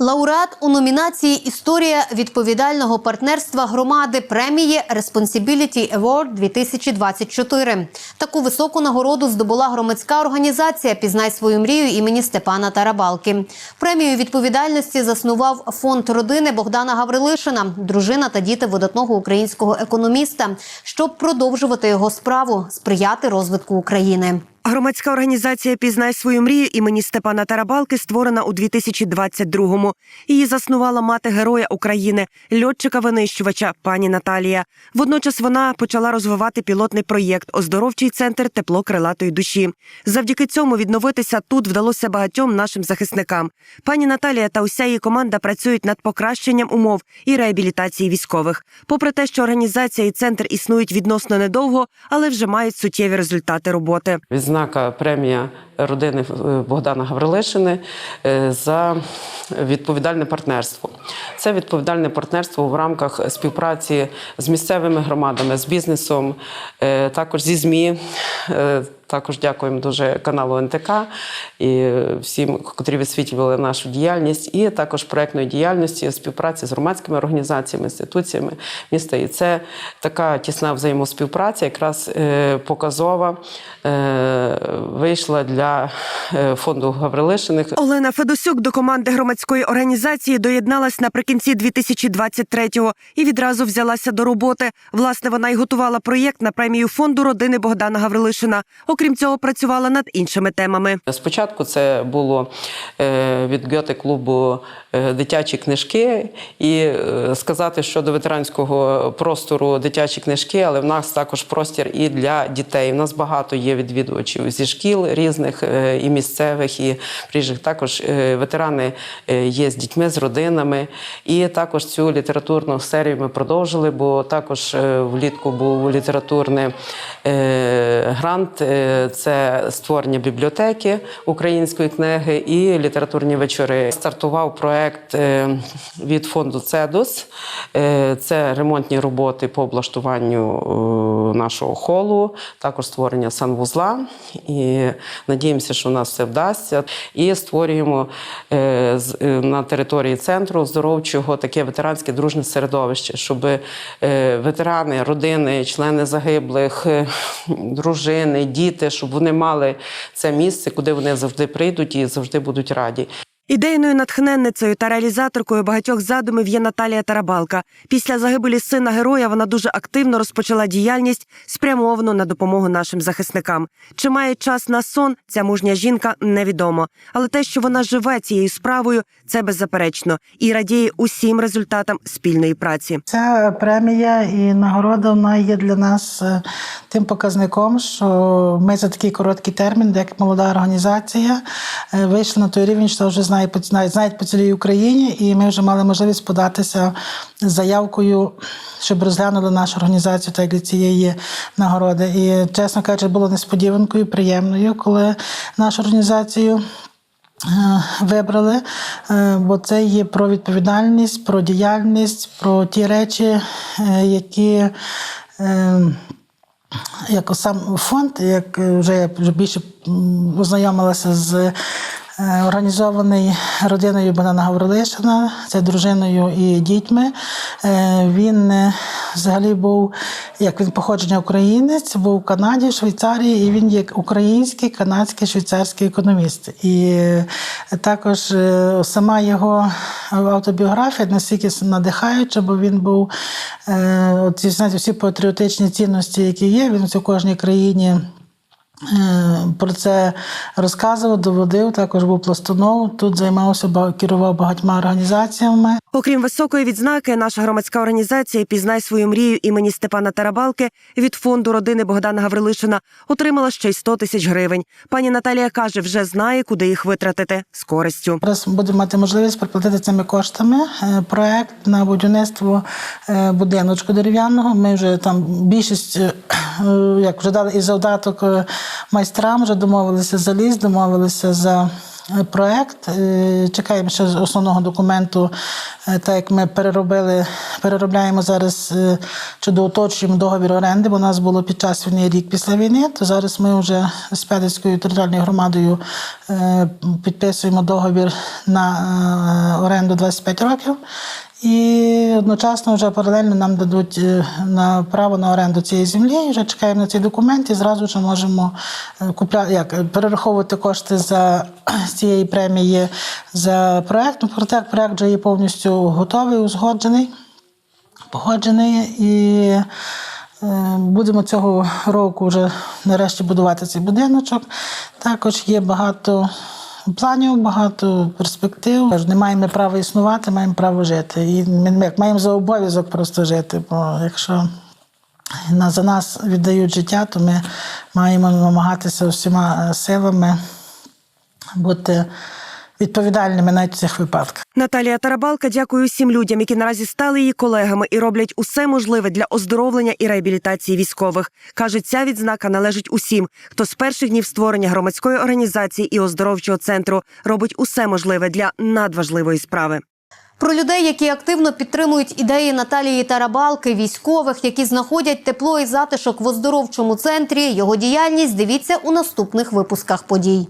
Лауреат у номінації Історія відповідального партнерства громади премії Responsibility Award 2024. Таку високу нагороду здобула громадська організація Пізнай свою мрію імені Степана Тарабалки. Премію відповідальності заснував фонд родини Богдана Гаврилишина, дружина та діти видатного українського економіста, щоб продовжувати його справу, сприяти розвитку України. Громадська організація Пізнай свою мрію імені Степана Тарабалки створена у 2022-му. Її заснувала мати героя України, льотчика-винищувача пані Наталія. Водночас вона почала розвивати пілотний проєкт Оздоровчий центр тепло крилатої душі. Завдяки цьому відновитися тут вдалося багатьом нашим захисникам. Пані Наталія та уся її команда працюють над покращенням умов і реабілітації військових. Попри те, що організація і центр існують відносно недовго, але вже мають суттєві результати роботи. Відзнака премія родини е, Богдана Гаврилишини е, за відповідальне партнерство. Це відповідальне партнерство в рамках співпраці з місцевими громадами, з бізнесом, е, також зі ЗМІ. Також дякуємо дуже каналу НТК і всім, котрі висвітлювали нашу діяльність, і також проектної діяльності співпраці з громадськими організаціями, інституціями міста. І це така тісна взаємоспівпраця, якраз е, показова е, вийшла для е, фонду Гаврилишиних. Олена Федосюк до команди громадської організації доєдналась наприкінці 2023-го і відразу взялася до роботи. Власне, вона й готувала проєкт на премію фонду родини Богдана Гаврилишина. Окрім цього, працювала над іншими темами. Спочатку це було е, від Гьоте клубу е, дитячі книжки, і е, сказати щодо ветеранського простору дитячі книжки, але в нас також простір і для дітей. У нас багато є відвідувачів зі шкіл різних і місцевих, і приїжджих. Також ветерани є з дітьми, з родинами. І також цю літературну серію ми продовжили, бо також влітку був літературний грант. Це створення бібліотеки української книги і літературні вечори. Стартував проект е, від фонду Цедус. Е, Це ремонтні роботи по облаштуванню е, нашого холу, також створення санвузла. І надіємося, що у нас все вдасться. І створюємо на території центру оздоровчого таке ветеранське дружне середовище, щоб ветерани, родини, члени загиблих, дружини, діти, щоб вони мали це місце, куди вони завжди прийдуть і завжди будуть раді. Ідейною натхненницею та реалізаторкою багатьох задумів є Наталія Тарабалка. Після загибелі сина героя вона дуже активно розпочала діяльність спрямовану на допомогу нашим захисникам. Чи має час на сон ця мужня жінка невідомо. Але те, що вона живе цією справою, це беззаперечно і радіє усім результатам спільної праці. Ця премія і нагорода вона є для нас е, тим показником, що ми за такий короткий термін, як молода організація, е, вийшли на той рівень, що вже по- знають, по цілій Україні, і ми вже мали можливість податися заявкою, щоб розглянули нашу організацію так для цієї нагороди. І, чесно кажучи, було несподіванкою, приємною, коли нашу організацію Е, вибрали, е, бо це є про відповідальність, про діяльність, про ті речі, які е, як сам фонд, як вже я вже більше ознайомилася з е, організований родиною Богдана Гаврилишина, це дружиною і дітьми. Е, Він е, взагалі був, як він походження українець, був у Канаді, в Швейцарії, і він є український, канадський, швейцарський економіст. І е, також е, сама його автобіографія настільки надихаюча, бо він був е, от, знаєте, всі патріотичні цінності, які є, він у кожній країні. Е, Про це розказував, доводив, також був пластуном. Тут займався керував багатьма організаціями. Окрім високої відзнаки, наша громадська організація Пізнай свою мрію імені Степана Тарабалки від фонду родини Богдана Гаврилишина отримала ще й 100 тисяч гривень. Пані Наталія каже, вже знає, куди їх витратити з користю. Зараз будемо мати можливість проплатити цими коштами е, проект на будівництво е, будиночку дерев'яного. Ми вже там більшість, як вже дали і завдаток майстрам, вже домовилися за ліс, домовилися за е, проект. Е, Чекаємо ще основного документу, е, так як ми переробили, переробляємо зараз чи доуточуємо договір оренди, бо у нас було під час війни рік після війни, то зараз ми вже з П'ятицькою територіальною громадою підписуємо договір на оренду 25 років. І одночасно вже паралельно нам дадуть е, на право на оренду цієї землі. Вже чекаємо на цей документ і зразу ж можемо е, купляти, як перераховувати кошти за з цієї премії за проект. Ну, проект, проект вже є повністю готовий, узгоджений, погоджений і. е, Будемо цього року вже нарешті будувати цей будиночок. Також є багато планів, багато перспектив. Не маємо права існувати, маємо право жити. І ми як маємо за обов'язок просто жити. Бо якщо за нас віддають життя, то ми маємо намагатися всіма е, силами бути відповідальними навіть в цих випадках. Наталія Тарабалка дякує усім людям, які наразі стали її колегами і роблять усе можливе для оздоровлення і реабілітації військових. каже, ця відзнака належить усім, хто з перших днів створення громадської організації і оздоровчого центру робить усе можливе для надважливої справи. Про людей, які активно підтримують ідеї Наталії Тарабалки, військових, які знаходять тепло і затишок в оздоровчому центрі. Його діяльність дивіться у наступних випусках подій.